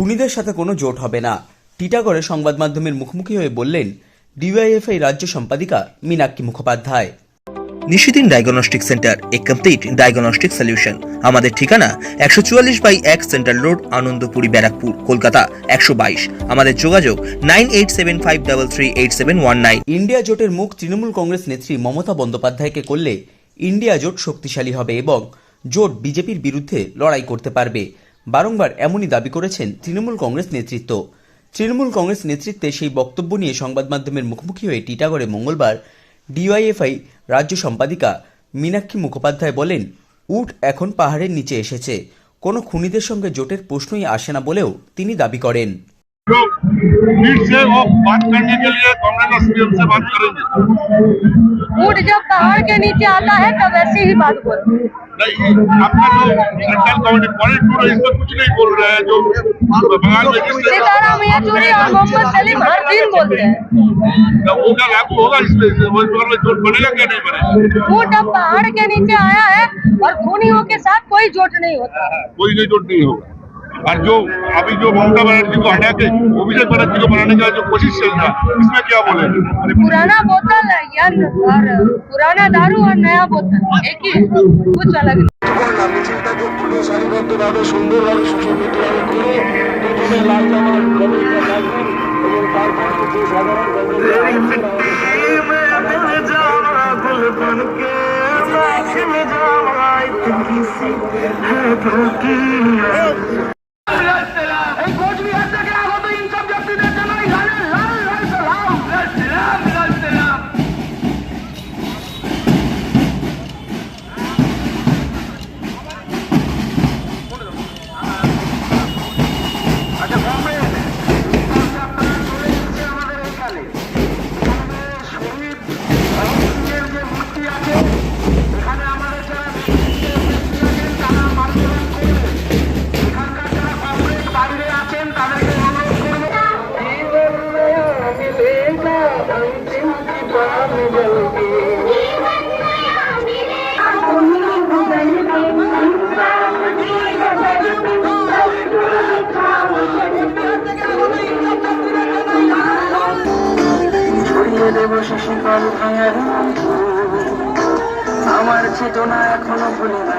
খুনিদের সাথে কোনো জোট হবে না। টিটাগড়ে সংবাদ মাধ্যমের মুখোমুখি হয়ে বললেন ডিওয়াইএফআই রাজ্য সম্পাদিকা মীনাক্ষী মুখোপাধ্যায়। নিশিদিন ডায়াগনস্টিক সেন্টার এ কমপ্লিট ডায়াগনস্টিক সলিউশন। আমাদের ঠিকানা একশো চুয়াল্লিশ বাই এক সেন্ট্রাল রোড আনন্দপুরি ব্যারাকপুর কলকাতা একশো বাইশ। আমাদের যোগাযোগ nine eight seven five double three eight seven one nine. India জোটের মুখ তৃণমূল কংগ্রেস নেত্রী মমতা বন্দ্যোপাধ্যায়কে করলে ইন্ডিয়া জোট শক্তিশালী হবে এবং জোট বিজেপির বিরুদ্ধে লড়াই করতে পারবে। বারংবার এমনই দাবি করেছেন তৃণমূল কংগ্রেস নেতৃত্ব। তৃণমূল কংগ্রেস নেতৃত্বে সেই বক্তব্য নিয়ে সংবাদ মাধ্যমের মুখোমুখি হয়ে টিটাগড়ে মঙ্গলবার ডিওয়াইএফআই রাজ্য সম্পাদিকা মীনাক্ষী মুখোপাধ্যায় বলেন উঠ এখন পাহাড়ের নিচে এসেছে। কোনো খুনিদের সঙ্গে জোটের প্রশ্নই আসে না বলেও তিনি দাবি করেন। नीट से वो बात करने के लिए कांग्रेस से बात करेंगे। ऊँट जब पहाड़ के नीचे आता है तब ऐसी ही बात बोलते नहीं आपका जो सेंट्रल गवर्नमेंट पॉइंट टू इसमें कुछ नहीं बोल रहे हैं जो बंगाल में सीताराम येचुरी और मोहम्मद सलीम हर दिन बोलते हैं। वो क्या लागू होगा इसमें? वेस्ट बंगाल में जोट बनेगा क्या नहीं बनेगा ऊँट अब पहाड़ के नीचे आया है और खूनियों के साथ कोई जोट नहीं होता। कोई नहीं जोट नहीं होगा। और जो अभी जो ममता बनर्जी को हटा के अभिषेक बनर्जी को बनाने का जो कोशिश चल रहा है इसमें क्या बोलेंगे पुराना बोतल या और पुराना दारू और नया बोतल एक ही है कुछ अलग नहीं না মিছিলটাকে পুরো সারিবদ্ধভাবে সুন্দরভাবে সুসংগঠিতভাবে করে প্রথমে লাল জামার কর্মীরা থাকবেন এবং তারপরে যে সাধারণ ছড়িয়ে শিশিকাল ভাঙার আমার চেতনা এখনও ভুলে না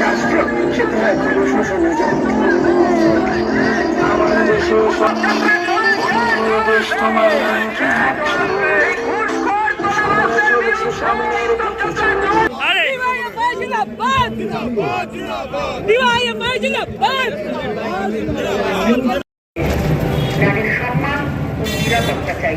রাষ্ট্র সেটা এখনও শোষণে আমার দেশে দেশ তোমার চলেছে সামনের দিকে তাদের সম্মান ও নিরাপত্তা চাই।